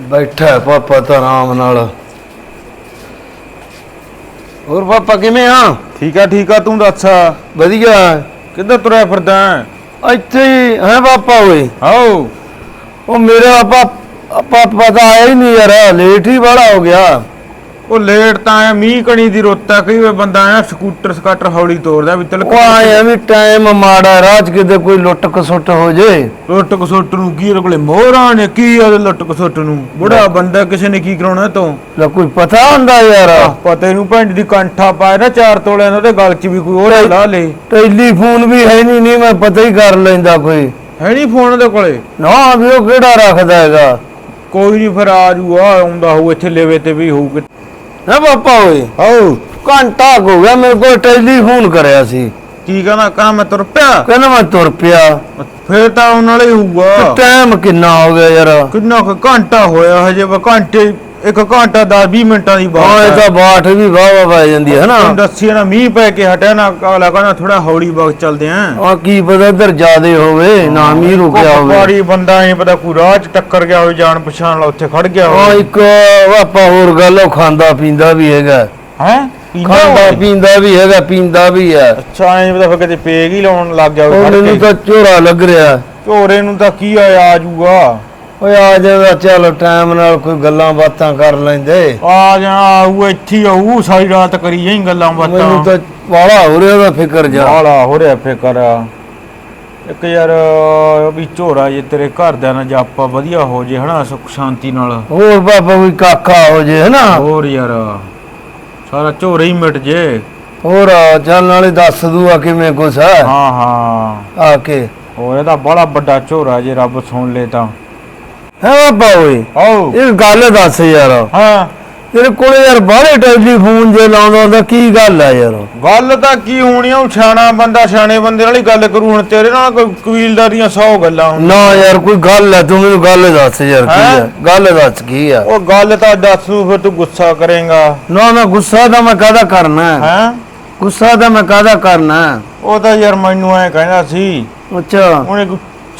ਬੈਠਾ ਹੈ ਪਾਪਾ ਤਾਂ ਆਰਾਮ ਨਾਲ। ਹੋਰ ਪਾਪਾ ਕਿਵੇਂ ਆ? ਠੀਕ ਆ ਠੀਕ ਆ ਤੂੰ ਦੱਸ। ਵਧੀਆ ਕਿੱਧਰ ਤੁਰਿਆ ਫਿਰਦਾ? ਇੱਥੇ ਹੀ ਹੈ ਪਾਪਾ ਓਏ। ਆਓ। ਉਹ ਮੇਰਾ ਪਾਪਾ ਪਾਪਾ ਤਾਂ ਆਇਆ ਹੀ ਨਹੀਂ ਯਾਰ ਲੇਟ ਹੀ ਬੜਾ ਹੋ ਗਿਆ। ਉਹ ਲੇਟ ਤਾਂ ਆ ਮੀਂਹ ਕਣੀ ਦੀ ਰੁੱਤ ਆ ਕਈ ਵੇ ਬੰਦਾ ਆ ਸਕੂਟਰ ਸਕਾਟਰ ਹੌਲੀ ਤੋਰਦਾ ਵੀ ਤਿਲਕ ਉਹ ਆਇਆ ਵੀ ਟਾਈਮ ਮਾੜਾ ਰਾਜ ਕਿਤੇ ਕੋਈ ਲੁੱਟ ਕਸੁੱਟ ਹੋ ਜੇ। ਲੁੱਟ ਕਸੁੱਟ ਨੂੰ ਕੀ ਉਹਦੇ ਕੋਲੇ ਮੋਹਰਾਂ ਨੇ ਕੀ ਆ ਉਹਦੇ ਲੁੱਟ ਕਸੁੱਟ ਨੂੰ? ਬੁੜਾ ਬੰਦਾ ਕਿਸੇ ਨੇ ਕੀ ਕਰਾਉਣਾ ਤੋਂ? ਲੈ ਕੋਈ ਪਤਾ ਹੁੰਦਾ ਯਾਰ। ਪਤਾ ਇਹਨੂੰ ਭੈਣ ਦੀ ਕੰਠਾ ਪਾਇਆ ਨਾ ਚਾਰ ਤੋਲਿਆਂ ਦਾ ਤੇ ਗਲ 'ਚ ਵੀ ਕੋਈ ਹੋਰ ਲਾ ਲੇ। ਟੈਲੀਫੋਨ ਵੀ ਹੈ ਨਹੀਂ ਨਹੀਂ ਮੈਂ ਪਤਾ ਹੀ ਕਰ ਲੈਂਦਾ ਕੋਈ। ਹੈ ਨਹੀਂ ਫੋਨ ਉਹਦੇ ਕੋਲੇ? ਨਾ ਵੀ ਉਹ ਕਿਹੜਾ ਰੱਖਦਾ ਹੈਗਾ? ਕੋਈ ਨਹੀਂ ਫਿਰ ਆ ਜੂਗਾ ਆਉਂਦਾ ਹੋਊ ਇੱਥੇ ਲੇਵੇ ਤੇ ਵੀ ਹੋਊ ਹੈ ਪਾਪਾ ਓਏ। ਆਓ। ਘੰਟਾ ਕੁ ਹੋ ਗਿਆ ਮੇਰੇ ਕੋਲ ਟੈਲੀਫੋਨ ਕਰਿਆ ਸੀ। ਕੀ ਕਹਿੰਦਾ? ਕਹਾਂ ਮੈਂ ਤੁਰ ਪਿਆ। ਕਹਿੰਦਾ ਮੈਂ ਤੁਰ ਪਿਆ। ਫੇਰ ਤਾਂ ਆਉਣ ਵਾਲਾ ਹੀ ਹੋਊਗਾ। ਟਾਈਮ ਕਿੰਨਾ ਹੋ ਗਿਆ ਯਾਰ। ਕਿੰਨਾ ਕੁ ਘੰਟਾ ਹੋਇਆ ਹਜੇ ਵਾ ਘੰਟੇ ਇੱਕ ਘੰਟਾ 10 20 ਮਿੰਟਾਂ ਦੀ ਹਾਂ ਬਾਤ ਇਹ ਹੈ। ਤਾਂ ਬਾਠ ਵੀ ਵਾਹ ਵਾਹ ਪੈ ਜਾਂਦੀ ਹੈ ਨਾ? ਤੈਨੂੰ ਦੱਸੀ ਨਾ ਮੀਂਹ ਪੈ ਕੇ ਹਟਿਆ ਨਾ ਅਗਲਾ ਕਹਿੰਦਾ ਥੋੜਾ ਹੌਲੀ ਵਕਤ ਚੱਲਦੇ ਆਂ। ਆ ਕੀ ਪਤਾ ਇਧਰ ਜਿਆਦੇ ਹੋਵੇ ਨਾ ਮੀ ਰੁਕਿਆ ਹੋਵੇ। ਪਾੜੀ ਬੰਦਾ ਐ ਪਤਾ ਕੋਈ ਰਾਹ 'ਚ ਟੱਕਰ ਗਿਆ ਹੋਵੇ ਜਾਣ ਪਛਾਣ ਵਾਲਾ ਉੱਥੇ ਖੜ ਗਿਆ ਆ ਹੋਵੇ ਇੱਕ ਆਪਾਂ ਹੋਰ ਗੱਲ ਉਹ ਖਾਂਦਾ ਪੀਂਦਾ ਵੀ ਹੈਗਾ। ਹੈ? ਖਾਂਦਾ ਪੀਂਦਾ ਵੀ ਹੈਗਾ ਪੀਂਦਾ ਵੀ ਹੈ। ਅੱਛਾ ਐ ਪਤਾ ਫਿਰ ਕਿਤੇ ਪੇਗ ਹੀ ਲਾਉਣ ਲੱਗ ਗਿਆ ਉਹ ਹੋਵੇ ਮੈਨੂੰ ਖੜ ਕੇ। ਤਾਂ ਝੋਰਾ ਲੱਗ ਰਿਹਾ। ਝੋਰੇ ਨੂੰ ਤਾਂ ਕੀ ਆ ਆ ਓਏ ਆ ਜਾਦਾ ਚੱਲ ਟਾਈਮ ਨਾਲ ਕੋਈ ਗੱਲਾਂ ਬਾਤਾਂ ਕਰ ਲੈਂਦੇ। ਆ ਜਾ ਆਊ ਇੱਥੇ ਹੀ ਆਊ ਸਾਰੀ ਰਾਤ ਕਰੀ ਜਾਈ ਗੱਲਾਂ ਮੈਨੂੰ ਬਾਤਾਂ ਤਾਂ ਵਾਲਾ ਹੋ ਰਿਹਾ ਦਾ ਫਿਕਰ ਜਾ ਹਾਲਾ ਹੋ ਰਿਹਾ ਫਿਕਰ। ਇੱਕ ਯਾਰ ਵੀ ਝੋਰਾ ਜੇ ਤੇਰੇ ਘਰਦਿਆਂ ਨਾਲ ਜਾਪਾ ਵਧੀਆ ਹੋ ਜੇ ਹਨਾ ਸੁਖ ਸ਼ਾਂਤੀ ਨਾਲ। ਹੋਰ ਬਾਬਾ ਕੋਈ ਕਾਕਾ ਹੋ ਜੇ ਹਨਾ? ਹੋਰ ਯਾਰ ਸਾਰਾ ਝੋਰਾ ਹੀ ਮਿਟ ਜੇ। ਹੋਰ ਚੱਲ ਨਾਲੇ ਦੱਸ ਦੂ ਆ ਕਿਵੇਂ ਕੁਛ ਹੈ। ਹਾਂ ਹਾਂ। ਆ ਕੇ। ਹੋਰ ਇਹਦਾ ਬੜਾ ਵੱਡਾ ਝੋਰਾ ਜੇ ਰੱਬ ਸੁਣ ਲੇ ਤਾਂ। ਹੈ ਬਾਬਾ ਓਏ। ਆਓ। ਇਹ ਗੱਲ ਦੱਸ ਯਾਰ। ਹਾਂ। ਤੇਰੇ ਕੋਲੇ ਯਾਰ ਬਾਹਲੇ ਟੈਲੀਫੋਨ ਜੇ ਲਾਉਂਦਾ ਹੁੰਦਾ ਕੀ ਗੱਲ ਆ ਯਾਰ? ਗੱਲ ਤਾਂ ਕੀ ਹੋਣੀ ਆ ਉਹ ਸਿਆਣਾ ਬੰਦਾ ਸਿਆਣੇ ਬੰਦੇ ਨਾਲ ਹੀ ਗੱਲ ਕਰੂ ਹੁਣ ਤੇਰੇ ਨਾਲ ਕੋਈ ਕਬੀਲਦਾਰੀਆਂ 100 ਗੱਲਾਂ ਹੁਣ। ਨਾ ਯਾਰ ਕੋਈ ਗੱਲ ਹੈ ਤੂੰ ਮੈਨੂੰ ਗੱਲ ਦੱਸ ਯਾਰ ਕੀ? ਹੈ? ਗੱਲ ਦੱਸ ਕੀ ਆ? ਉਹ ਗੱਲ ਤਾਂ ਦੱਸੂ ਫਿਰ ਤੂੰ ਗੁੱਸਾ ਕਰੇਗਾ। ਨਾ ਨਾ ਗੁੱਸਾ ਤਾਂ ਮੈਂ ਕਾਹਦਾ ਕਰਨਾ? ਹੈ? ਹੈਂ ਗੁੱਸਾ ਤਾਂ ਮੈਂ ਕਾਹਦਾ ਕਰਨਾ? ਉਹ ਤਾਂ ਯਾਰ ਮੈਨੂੰ ਐ ਕਹਿੰਦਾ ਸੀ ਅੱਛਾ। ਉਹਨੇ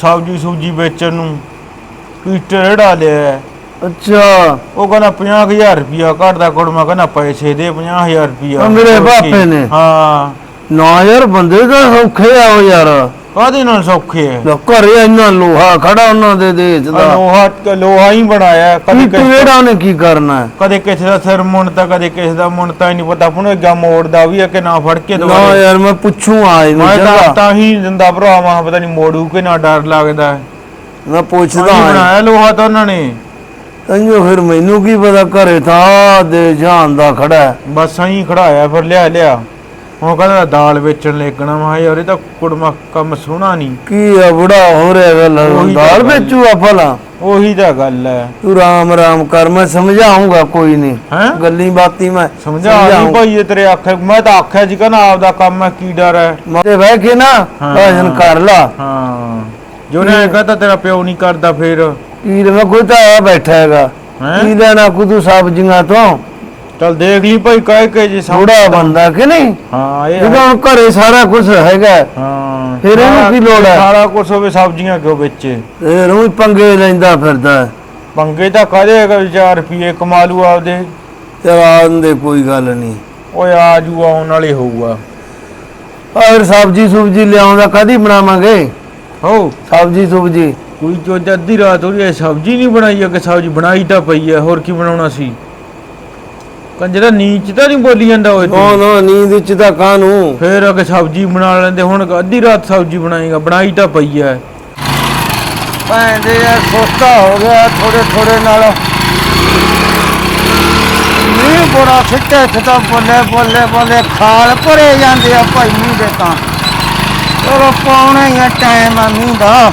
ਸਬਜੀ ਸੂਜੀ ਵੇਚਣ ਨੂੰ। ਟਵਿੱਟਰ ਰੜਾ ਲਿਆ। ਅੱਛਾ। ਉਹ ਕਹਿੰਦਾ 50000 ਰੁਪਿਆ ਘਟਦਾ ਕੁੜਮਾ ਕਹਿੰਦਾ ਪੈਸੇ ਦੇ 50000 ਰੁਪਿਆ ਮੇਰੇ ਬਾਪੇ ਨੇ। ਹਾਂ। ਨਾ ਯਾਰ ਬੰਦੇ ਤਾਂ ਸੌਖੇ ਆ ਉਹ ਯਾਰ। ਕਾਹਦੇ ਨਾਲ ਸੌਖੇ ਹੈ ਲੋ ਘਰੇ ਇੰਨਾ ਲੋਹਾ ਖੜਾ ਉਹਨਾਂ ਦੇ ਦੇਸ਼ ਦਾ। ਲੋਹਾ ਲੋਹਾ ਹੀ ਬਣਾਇਆ ਕਦੇ ਕੀ ਕਿਸੇ ਟਵੇੜਾ ਨੇ ਕੀ ਕਰਨਾ? ਕਦੇ ਕਿਸੇ ਦਾ ਸਿਰ ਮੁੰਨਤਾ ਕਦੇ ਕਿਸੇ ਦਾ ਮੁੰਨਤਾ ਹੀ ਨਹੀਂ ਪਤਾ ਹੁਣ ਗਾ ਮੋੜਦਾ ਵੀ ਹੈ ਕਿ ਨਾ ਫੜ ਕੇ ਨਾ ਦੁਬਾਰਾ ਯਾਰ ਮੈਂ ਪੁੱਛੂ ਆ ਇਹਨੂੰ ਮੈਂ ਤਾਂ ਹੀ ਦਿੰਦਾ ਭਰਾ ਮਾ ਪਤਾ ਨਹੀਂ ਮੋੜੂ ਕਿ ਨਾ ਡਰ ਲੱਗਦਾ ਹੈ। ਮੈਂ ਪੁੱਛਦਾ ਹੀ। ਬਣਾਇਆ ਲੋਹਾ ਤਾਂ ਉਹਨਾਂ ਨੇ? ਤੈਨੂੰ ਫਿਰ ਮੈਨੂੰ ਕੀ ਪਤਾ ਘਰੇ ਤਾਂ ਦੇ ਜਾਨ ਦਾ ਖੜਾ। ਬਸ ਐਂ ਖੜਾਇਆ ਫਿਰ ਲਿਆ ਲਿਆ। ਹੁਣ ਕਹਿੰਦਾ ਦਾਲ ਵੇਚਣ ਲੱਗਣਾ ਮੈਂ ਯਾਰ ਇਹ ਤਾਂ ਕੁੜਮਾ ਕੰਮ ਸੋਹਣਾ ਨਹੀਂ। ਕੀ ਆ ਬੁੜਾ ਹੋ ਰਿਹਾ ਗੱਲ। ਦਾਲ। ਵੇਚੂ ਆ ਭਲਾ? ਉਹੀ ਤਾਂ ਗੱਲ ਹੈ। ਤੂੰ ਰਾਮ ਰਾਮ ਕਰ ਮੈਂ ਸਮਝਾਉਂਗਾ ਕੋਈ ਨਹੀਂ। ਹੈਂ? ਗੱਲੀ ਬਾਤੀ ਮੈਂ ਸਮਝਾ ਨਹੀਂ ਭਾਈ ਇਹ ਤੇਰੇ ਆਖੇ। ਮੈਂ ਤਾਂ ਆਖਿਆ ਜੀ ਕਹਿੰਦਾ ਆਪਦਾ ਕੰਮ ਹੈ ਕੀ ਡਰ ਹੈ। ਤੇ ਬਹਿ ਕੇ ਨਾ। ਭਜਨ ਕਰ ਲਾ। ਹਾਂ। ਜੋ ਨੇ ਕਹਤਾ ਤੇਰਾ ਪਿਓ ਨਹੀਂ ਕਰਦਾ ਫਿਰ? ਕੀ ਮੈਂ ਕੋਈ ਤਾਂ ਆ ਬੈਠਾ ਹੈਗਾ। ਹੈਂ? ਕੀ ਲੈਣਾ ਕੋ ਤੂੰ ਸਬਜ਼ੀਆਂ ਤੋਂ। ਚਲ ਦੇਖ ਲਈ ਭਾਈ ਕਹਿ ਕੇ ਜੀ ਥੋੜਾ ਬੰਦਾ ਕਿ ਨਹੀਂ? ਹਾਂ ਇਹ ਜਦੋਂ ਹੁਣ ਘਰੇ ਸਾਰਾ ਕੁਝ ਹੈਗਾ ਹਾਂ ਫਿਰ ਇਹਨੂੰ ਸਾਰਾ- ਕੀ ਲੋੜ ਹੈ? ਸਾਰਾ ਕੁਝ ਹੋਵੇ ਸਬਜ਼ੀਆਂ ਕਿਉਂ ਵੇਚੇ? ਤੇ ਰੋਈ ਪੰਗੇ ਲੈਂਦਾ ਫਿਰਦਾ ਹੈ। ਪੰਗੇ ਤਾਂ ਕਦੇ 4 ਰੁਪਏ ਕਮਾ ਲੂ ਆਪਦੇ? ਚੱਲ ਆਉਣ ਦੇ ਕੋਈ ਗੱਲ ਨਹੀਂ। ਓਏ ਆ ਜੂ ਆਉਣ ਵਾਲੇ ਹੋਊਗਾ। ਔਰ ਸਬਜ਼ੀ ਸੁਬਜੀ ਲਿਆਉਂਦਾ ਕਦੀ ਬਣਾਵਾਂਗੇ? ਹੋ ਸਬਜ਼ੀ ਸੁਬਜੀ। ਕੋਈ ਜੋ ਅੱਧੀ ਰਾਤ ਹੋ ਰਹੀ ਹੈ ਸਬਜ਼ੀ ਨਹੀਂ ਬਣਾਈ ਅੱਗੇ ਸਬਜ਼ੀ ਬਣਾਈ ਤਾਂ ਪਈ ਹੈ ਹੋਰ ਕੀ ਬਣਾਉਣਾ ਸੀ? ਕੰਜਰਾ ਨੀਚ ਤਾਂ ਨਹੀਂ ਬੋਲੀ ਜਾਂਦਾ ਓਏ ਨਾ ਤੂੰ ਨਾ ਨੀਂਦ ਵਿੱਚ ਤਾਂ ਕਾਨੂੰ ਫੇਰ ਅੱਗੇ ਸਬਜ਼ੀ ਬਣਾ ਲੈਂਦੇ ਹੁਣ ਅੱਧੀ ਰਾਤ ਸਬਜ਼ੀ ਬਣਾਏਗਾ ਬਣਾਈ ਤਾਂ ਪਈ ਹੈ। ਭੈਂਦੇ ਯਾਰ ਸੋਤਾ ਹੋ ਗਿਆ ਥੋੜੇ ਥੋੜੇ ਨਾਲ। ਮੀਂਹ ਬੜਾ ਸਿੱਟੇ ਸਿੱਟਾ ਬੋਲੇ ਬੋਲੇ ਬੋਲੇ ਖਾਲ ਭਰੇ ਜਾਂਦੇ ਆ ਭਾਈ ਮੀਂਹ ਦੇ ਤਾਂ। ਚਲੋ ਪਾਉਣਾ ਹੀ ਆ ਟਾਈਮ ਆ ਮੀਂਹ ਦਾ।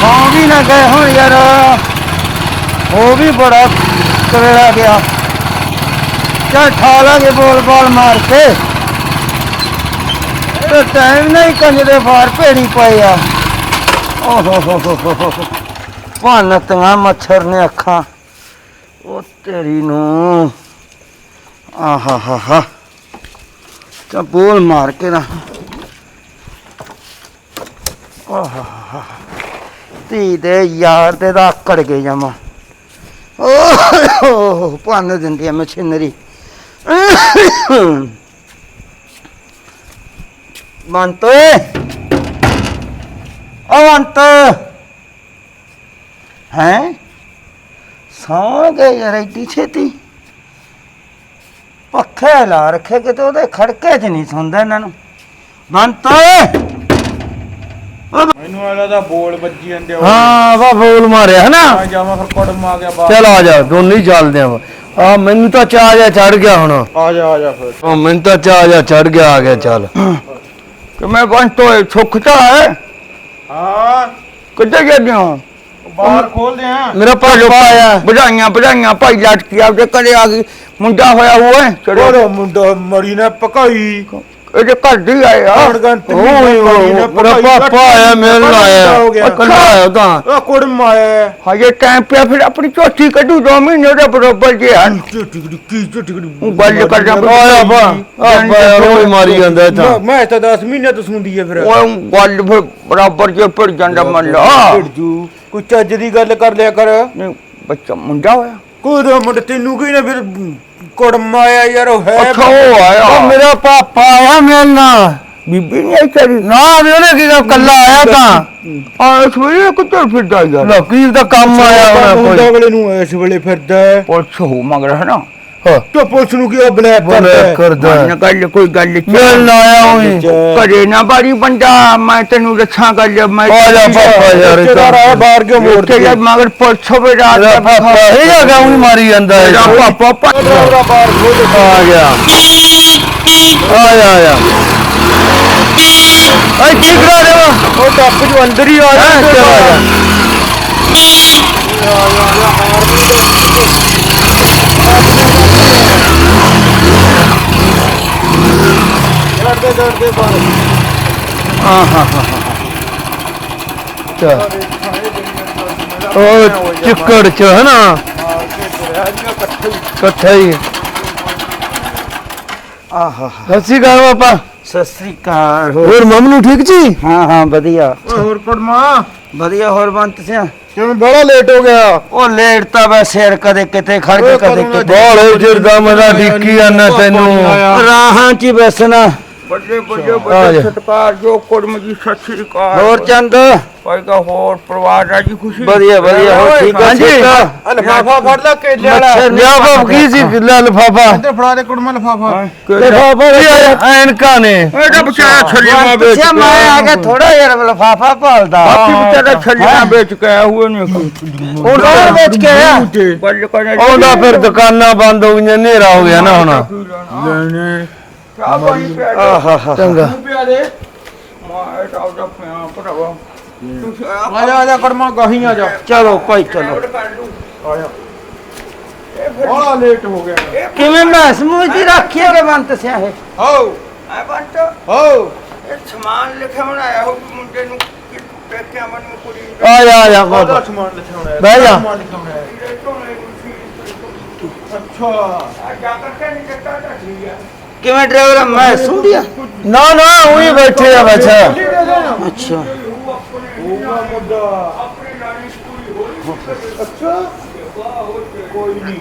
ਸੌਂ ਵੀ ਨਾ ਗਏ ਹੁਣ ਯਾਰ। ਉਹ ਵੀ ਬੜਾ ਕਵੇਲਾ ਗਿਆ। ਚੱਲ ਠਾ ਲਾਂਗੇ ਬੋਲ ਬਾਲ ਮਾਰ ਕੇ। ਤੇ ਟਾਈਮ ਨਹੀਂ ਕੰਜਦੇ ਫਾਰ ਭੇੜੀ ਪਏ ਆ। ਓਹੋ ਹੋ ਹੋ ਹੋ ਹੋ ਭਾਨਤੀਆਂ ਮੱਛਰ ਨੇ ਅੱਖਾਂ। ਉਹ ਤੇਰੀ ਨੂੰ। ਆਹਾ, ਹਾ ਹਾ। ਚਾ ਬੋਲ ਮਾਰ ਕੇ ਨਾ। ਆਹਾ ਧੀ ਦੇ ਯਾਰ ਤੇ ਦਾ ਆਕੜ ਗਏ ਜਮਾ। ਓਹ, ਭੰਨ ਦਿੰਦੀ ਆ ਮਸ਼ੀਨਰੀ। ਬੰਤ ਓਏ ਓ ਬੰਤ ਹੈ? ਸੌਂ ਗਏ ਯਾਰ ਇੱਡੀ ਛੇਤੀ। ਪੱਖੇ ਲਾ ਰੱਖੇ ਕਿਤੇ, ਉਹਦੇ ਖੜਕੇ 'ਚ ਨਹੀਂ ਸੁਣਦਾ ਇਹਨਾਂ ਨੂੰ। ਬੰਤ ਓਏ ਮੈਨੂੰ ਵਾਲਾ ਦਾ ਬੋਲ ਵੱਜੀ ਜਾਂਦੇ ਆ ਹਾਂ ਵਾ ਬੋਲ ਮਾਰਿਆ ਹੈ ਨਾ ਆ ਜਾਵਾਂ ਫਿਰ ਕੁੜਮ ਆ ਗਿਆ ਬਾਹਰ। ਚਲ ਆ ਜਾ ਦੋਨੇ ਹੀ ਚੱਲਦੇ ਆ ਆ ਮੈਨੂੰ ਤਾਂ ਚਾਹ ਜਾ ਚੜ ਗਿਆ ਹੁਣ। ਆ ਜਾ ਆ ਜਾ ਫਿਰ। ਉਹ ਮੈਨੂੰ ਤਾਂ ਚਾਹ ਜਾ ਚੜ ਗਿਆ ਆ ਗਿਆ ਚੱਲ। ਕਿ ਮੈਂ ਬੰਤ ਓਏ ਸੁੱਖਤਾ ਹੈ। ਹਾਂ। ਕਿੱਥੇ ਗਏ ਹੋ ਬਾਹਰ ਖੋਲਦੇ ਆ। ਮੇਰਾ ਭਾਜੋ ਪਾਇਆ ਵਧਾਈਆਂ ਵਧਾਈਆਂ ਭਾਈ ਲਟਕੀ ਆਪਦੇ ਘਰੇ ਆ ਗਈ। ਮੁੰਡਾ ਹੋਇਆ ਹੋਇਆ ਮੁੰਡਾ ਮਰੀ ਨੇ ਪਕਾਈ। ਇਹਦੇ ਘਰ ਦੀ ਆਇਆ ਹੁਣ ਗੰਤ ਓਏ ਮੇਰਾ ਪਾਪਾ ਆਇਆ ਮਿਲਣ ਆਇਆ ਕੱਲਾ ਆਇਆ ਤਾਂ ਆ ਕੁੜਮ ਆਇਆ ਹਜੇ ਟਾਈਮ ਪਿਆ ਫਿਰ ਆਪਣੀ ਝੋਟੀ ਕੱਢੂ ਦੋ ਮਹੀਨੇ ਦੇ ਬਰੋਬਰ ਜੇ ਹਨ ਝੁੱਟੀ ਕੀ ਝੁੱਟੀ ਗੱਲ ਕਰਦਾ ਆਇਆ ਬਾ ਆ ਬਾ ਰੋਈ ਮਾਰੀ ਜਾਂਦਾ ਤਾਂ ਮੈਂ ਤਾਂ 10 ਮਹੀਨੇ ਤੋਂ ਸੁਣਦੀ ਹੈ ਫਿਰ। ਉਹ ਗੱਲ ਫਿਰ ਬਰਾਬਰ ਜੇ ਫਿਰ ਜਾਂਦਾ ਢਿੜ ਜੂ। ਕੋਈ ਚੱਜ ਦੀ ਗੱਲ ਕਰ ਲਿਆ ਕਰ। ਨਹੀਂ ਬੱਚਾ ਮੁੰਡਾ ਹੋਇਆ। ਕੋਈ ਦਾ ਮੁੰਡਾ ਤੈਨੂੰ ਕੀ ਨਾ ਫਿਰ ਕੁੜਮ ਆਇਆ ਯਾਰ ਉਹ ਹੈ ਅੱਛਾ ਉਹ ਆਇਆ। ਉਹ ਮੇਰਾ ਪਾਪਾ ਆਇਆ ਮਿਲਣਾ ਬੀਬੀ ਨਹੀਂ ਆਈ ਤੇਰੀ। ਨਾ ਵੀ ਉਹਨੇ ਕੀ ਗੱਲ, ਕੱਲਾ ਆਇਆ ਤਾਂ। ਆ ਇਸ ਵੇਲੇ ਕਿੱਧਰ ਫਿਰਦਾ ਯਾਰ। ਲੋਕੀ ਦਾ ਕੰਮ ਆਇਆ ਹੋਣਾ ਕੋਈ। ਵੇਲੇ ਨੂੰ ਇਸ ਵੇਲੇ ਫਿਰਦਾ ਪੁਲਿਸ ਹੋ ਮਗਰ ਹੈ ਨਾ ਤੇ ਪੁਲਿਸ ਨੂੰ ਕੀ ਉਹ ਬਲੈਕ ਕਰਦਾ ਬੋਲੇ ਹੈ? ਕਰਦਾ ਨਾ ਗੱਲ ਕੋਈ ਗੱਲ ਚ ਮਿਲਣ ਆਇਆ ਹੋਈ ਕਰੇ ਨਾ ਬਾਰੀ ਬੰਦਾ ਮੈਂ ਤੈਨੂੰ ਦੱਸਾਂ ਗੱਲ ਮੈਂ ਆ ਜਾ ਪਾਪਾ ਯਾਰ ਇਹ ਤਾਂ ਬਾਹਰ ਕਿਉਂ ਮੋੜ ਤੇ ਮਗਰ ਪੁਲਿਸ ਹੋਵੇ ਰਾਤ ਮੇਰਾ ਦਾ ਪਾਪਾ ਇਹ ਜਗ੍ਹਾ ਉਹੀ ਮਾਰੀ ਜਾਂਦਾ ਹੈ। ਮੇਰਾ ਪਾਪਾ ਡਰਾਈਵਰਾ ਬਾਹਰ ਖੋਲ ਆ ਗਿਆ। ਆ ਜਾ ਆ ਜਾ। ਓਏ ਕੀ ਕਰਾ ਉਹ ਟੱਪ ਜੋ ਅੰਦਰ ਹੀ ਆ ਹਾਂ ਜਾ ਚਲ ਆ ਜਾ। ਲੜਦੇ ਲੜਦੇ ਬਾਹਰ ਹਾਂ ਹਾਂ ਹਾਂ ਚਲ ਉਹ ਚਿੱਕੜ ਚ ਹੈ ਨਾ ਇਕੱਠਾ ਹੀ। ਆਹਾ। ਸੱਚੀ ਗੱਲ ਪਾਪਾ ਸਤਿ ਸ੍ਰੀ ਅਕਾਲ। ਹੋਰ ਹੋਰ ਮਮਨੂ ਠੀਕ ਜੀ? ਹਾਂ ਹਾਂ ਵਧੀਆ। ਹੋਰ ਕੁੜਮਾ ਵਧੀਆ ਹੋਰ ਬੰਤ ਸਿਆ? ਕਿਵੇਂ ਬੜਾ ਲੇਟ ਹੋ ਗਿਆ? ਉਹ ਲੇਟ ਤਾਂ ਵੈ ਸਿਰ ਕਦੇ ਕਿਤੇ ਖੜ ਕੇ ਕਦੇ ਦਾ ਕਿਤੇ। ਬਾਲੇ ਚਿਰ ਦਾ ਮਜ਼ਾ ਡਿੱਕੀ ਜਾਂਦਾ ਤੈਨੂੰ। ਰਾਹਾਂ ਚ ਬਸਣਾ ਵੱਡੇ ਵੱਡੇ ਆ ਜਾ। ਸਤਕਾਰ ਜੋ ਕੁੜਮ ਜੀ ਸਤਿ ਸ੍ਰੀ ਅਕਾਲ। ਹੋਰ ਚੰਦ? ਭਾਈ ਦਾ ਹੋਰ ਪਰਿਵਾਰ ਰਾਜੀ ਖੁਸ਼ੀ। ਵਧੀਆ ਵਧੀਆ ਹੋਰ ਠੀਕ ਆ ਹਾਂਜੀ। ਠੀਕ ਆ ਲਫਾਫਾ ਫੜ ਲੈ ਕੇ ਲੈ ਲੈ ਮੱਛਰ ਕੀ ਸੀ? ਲੈ ਲਫਾਫਾ। ਇੱਧਰ ਫੜਾ ਦੇ ਕੁੜਮਾ ਲਫਾਫਾ। ਲਫਾਫਾ ਐਨਕਾਂ ਨੇ? ਇਹ ਤਾਂ ਬਚਾਇਆ ਛੱਲੀਆਂ ਵੇਚ ਬੱਚਿਆ ਮੈਂ ਆ ਕੇ ਥੋੜਾ ਜਿਹਾ ਲਫਾਫਾ ਭਾਲਦਾ। ਬਾਕੀ ਵਿਚਾਰਾ ਛੱਲੀਆਂ ਵੇਚ ਕੇ ਆਇਆ ਹੋਏ ਨੇ ਉਹ ਕੌਣ ਵੇਚ ਕੇ ਆਇਆ। ਬੱਲ ਉਹਦਾ ਫਿਰ ਦੁਕਾਨਾਂ ਬੰਦ ਹੋ ਗਈਆਂ ਹਨੇਰਾ ਹੋ ਗਿਆ ਨਾ ਹੁਣ। ਲੈਣੇ। ਆਹਾ ਚੰਗਾ। ਪਿਆ ਦੇ। ਮੈਂ ਤਾਂ ਉਹਦਾ ਪਿਆ ਭਰਾਵਾ। ਆ ਜਾ ਆ ਜਾ ਕਰਮਾ ਗਾਹੀ ਆ ਜਾ। ਚਲੋ ਭਾਈ ਚਲੋ। ਬੜਾ ਲੇਟ ਹੋ ਗਿਆ। ਕਿਵੇਂ ਮੈਂ ਸਮੂਹ ਜੀ ਰੱਖੀਏ ਕਿ ਬੰਤ ਸਿਆ ਹੈ ਹੋ ਆ ਬੰਟ ਹੋ ਇਹ ਸਮਾਨ ਲਿਖਿਆ ਬਣਾਇਆ ਹੋ ਮੁੰਡੇ ਨੂੰ ਕਿ ਪੇਕਿਆਂ ਵੱਲ ਨੂੰ ਕੁੜੀ ਨੂੰ ਆ ਜਾ ਆ ਜਾ ਉਹਦਾ ਬਾਬਾ ਸਮਾਨ ਲਿਖਾਉਣਾ ਹੈ ਬਹਿ ਜਾ। ਸਮਾਨ ਲਿਖਾਉਣਾ ਹੈ। ਇਹ ਢੋਲੇ ਨੂੰ ਸੀ ਅੱਛਾ। ਆ ਜਾ ਕਰਕੇ ਨਹੀਂ ਦਿੱਤਾ ਤਾਂ ਠੀਕ ਆ। ਕਿਵੇਂ ਡਰਾਈਵਰ ਮੈਂ ਸੁਣਿਆ ਨਾ ਨਾ ਉਹੀ ਬੈਠੇ ਆ ਬੱਚਾ ਅੱਛਾ। ਹੋਊਗਾ ਮੁੱਦਾ ਆਪਣੀ ਲਾਣੀ ਪੂਰੀ ਹੋਈ ਅੱਛਾ। ਕੋਈ ਨਹੀਂ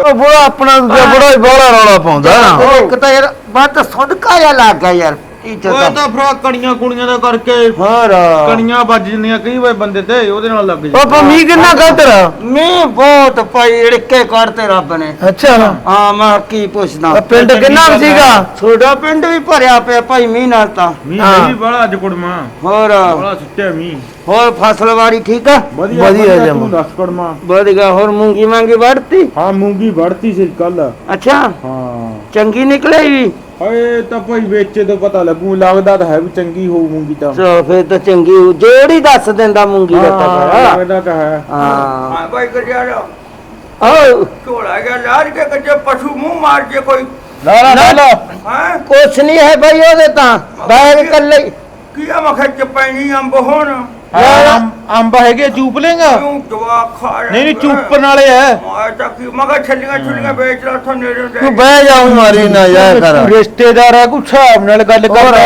ਉਹ ਬੜਾ ਆਪਣਾ ਬੜਾ ਹੀ ਬੜਾ ਰੌਲਾ ਪਾਉਂਦਾ। ਨਾ ਇੱਕ ਤਾਂ ਯਾਰ ਬਾਤ ਸਦਕਾ ਜਿਹਾ ਲੱਗ ਗਿਆ ਯਾਰ। ਟੀਚਰ ਉਹ ਦਾ ਤਾਂ ਫਰਾ ਕਣੀਆਂ ਕੁੜੀਆਂ ਦਾ ਕਰਕੇ ਹੋਰ। ਕਣੀਆਂ ਵੱਜ ਜਾਂਦੀਆਂ ਕਈ ਵਾਰ ਬੰਦੇ ਤੇ ਉਹਦੇ ਨਾਲ ਲੱਗ ਜਾਂਦਾ ਪਾਪਾ ਮੀਂਹ ਕਿੰਨਾ ਕਾ ਤੇਰਾ? ਮੀਂਹ ਬਹੁਤ ਪਈ ੜਕੇ ਕੱਢਤੇ ਰੱਬ ਨੇ। ਅੱਛਾ। ਹਾਂ ਮੈਂ ਕੀ ਪੁੱਛਦਾ। ਆ ਪਿੰਡ ਕਿੰਨਾ ਕੁ ਸੀਗਾ? ਤੁਹਾਡਾ ਪਿੰਡ ਵੀ ਭਰਿਆ ਪਿਆ ਭਾਈ ਮੀਂਹ ਨਾਲ ਤਾਂ। ਮੀਂਹ ਹਾਂ। ਵੀ ਬੜਾ ਅੱਜ ਕੁੜਮਾ। ਹੋਰ। ਬੜਾ ਸੁੱਟਿਆ ਮੀਂਹ। ਹੋਰ ਫਸਲਵਾੜੀ ਠੀਕ ਆ? ਵਧੀਆ ਜਮਾਂ। ਤੂੰ ਦੱਸ ਕੁੜਮਾ। ਵਧੀਆ ਹੋਰ ਮੂੰਗੀ ਮਾਂਗੀ ਵੜਤੀ ਹਾਂ ਮੂੰਗੀ ਵੜਤੀ ਸੀ ਕੱਲ ਅੱਛਾ। ਹਾਂ। ਚੰਗੀ ਨਿਕਲੇ ਵੀ ਓਏ ਤਾਂ ਭਾਈ ਵੇਚੇ ਤੋਂ ਪਤਾ ਲੱਗੂ ਲੱਗਦਾ ਤਾਂ ਹੈ ਵੀ ਚੰਗੀ ਹੋਊ ਮੂੰਗੀ ਤਾਂ। ਚਲੋ ਫਿਰ ਤਾਂ ਚੰਗੀ ਹੋਊ। ਜੋੜੀ ਦੱਸ ਦਿੰਦਾ ਮੂੰਗੀ ਦਾ ਹਾਂ ਤਾਂ ਲੱਗਦਾ ਤਾਂ ਹੈ। ਹਾਂ। ਹਾਂ ਭਾਈ ਗਜਿਆੜਾ ਓ ਝੋਲਾ ਗਿਆ ਲਾਜ ਕੇ ਕੱਜੇ ਪਸ਼ੂ ਮੂੰਹ ਮਾਰ ਕੇ ਕੋਈ। ਲਾ ਲਾ ਲਾ ਲਾ ਹਾਂ? ਕੁਛ ਨਹੀਂ ਹੈ ਭਾਈ ਉਹਦੇ ਤਾਂ। ਬੈਗ ਕੱਲੇ ਹੀ। ਕੀ ਆ ਮਖੇ ਚ ਪੈਣੀ ਅੰਬ ਹੋਣ? ਅੰਬ ਹੈਗੇ ਚੂਪ ਲੇਗਾ ਕਿਉਂ ਦਵਾ ਖਾ ਰਿਹਾ ਨਹੀਂ ਨਹੀਂ ਚੂਪਣ ਵਾਲੇ ਐ ਮੈਂ ਤਾਂ ਕੀ ਮਗਾ ਛੱਲੀਆਂ ਛੁੱਲੀਆਂ ਵੇਚ ਲਾ ਥਾ ਨੇੜੇ ਦੇ। ਤੂੰ ਬਹਿ ਜਾ ਮਾਰੀ ਨਾ ਜਾ ਕਰ। ਰਿਸ਼ਤੇਦਾਰ ਆ ਕੋਈ ਹਿਸਾਬ ਨਾਲ ਗੱਲ ਕਰ।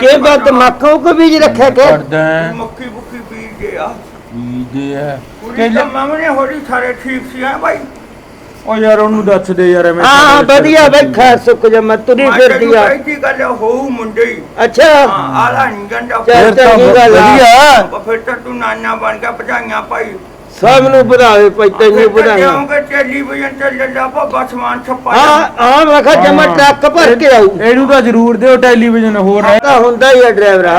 ਕੇ ਬਾਤ ਮੱਖੋਂ ਕੋ ਬੀਜ ਰੱਖਿਆ ਕੇ? ਕਰਦਾ ਮੱਕੀ ਬੁੱਕੀ ਬੀਜ ਗਿਆ। ਲੱਗੇ ਆ ਕੁੜੀ ਤਾਂ ਮਾਮਨੇ ਹੋਰੀ ਸਾਰੇ ਠੀਕ ਸੀ ਆ ਭਾਈ ਉਹ ਯਾਰ ਉਹਨੂੰ ਦੱਸ ਦੇ ਯਾਰ ਐਵੇਂ ਹਾਂ ਵਧੀਆ ਬੈਠਾ ਸੁੱਕ ਜਮਾ ਤੁਰੀ ਮੈਂ ਫਿਰਦੀ ਤੈਨੂੰ ਆ। ਕਹੀ ਸੀ ਗੱਲ ਹੋਊ ਮੁੰਡੇ ਹੀ। ਅੱਛਾ। ਹਾਂ ਆਲਾ ਨਹੀਂ ਗੰਡਾ ਫਿਰ ਤਾਂ ਚੰਗੀ ਗੱਲ ਆ। ਵਧੀਆ। ਫਿਰ ਤਾਂ ਤੂੰ ਨਾਨਾ ਬਣ ਕੇ ਭਜਾਈਆਂ ਭਾਈ। ਸਭ ਨੂੰ ਵਧਾਵੇ ਭਾਈ ਤੈਨੂੰ ਵਧਾਇਆ ਜਾਉਂਗੇ ਟੈਲੀਵਿਜ਼ਨ ਤੇ ਲੱਲਾ ਪਾ ਸਮਾਨ ਛਪਾ ਹਾਂ ਹਾਂ ਮੈਂ ਕਿਹਾ ਜਮਾ ਟਰੱਕ ਭਰ ਕੇ ਆਊ। ਇਹਨੂੰ ਤਾਂ ਜ਼ਰੂਰ ਦਿਓ ਟੈਲੀਵਿਜ਼ਨ ਹੋਰ ਹੈ। ਤਾਂ ਹੁੰਦਾ ਹੀ ਆ ਡਰਾਈਵਰਾ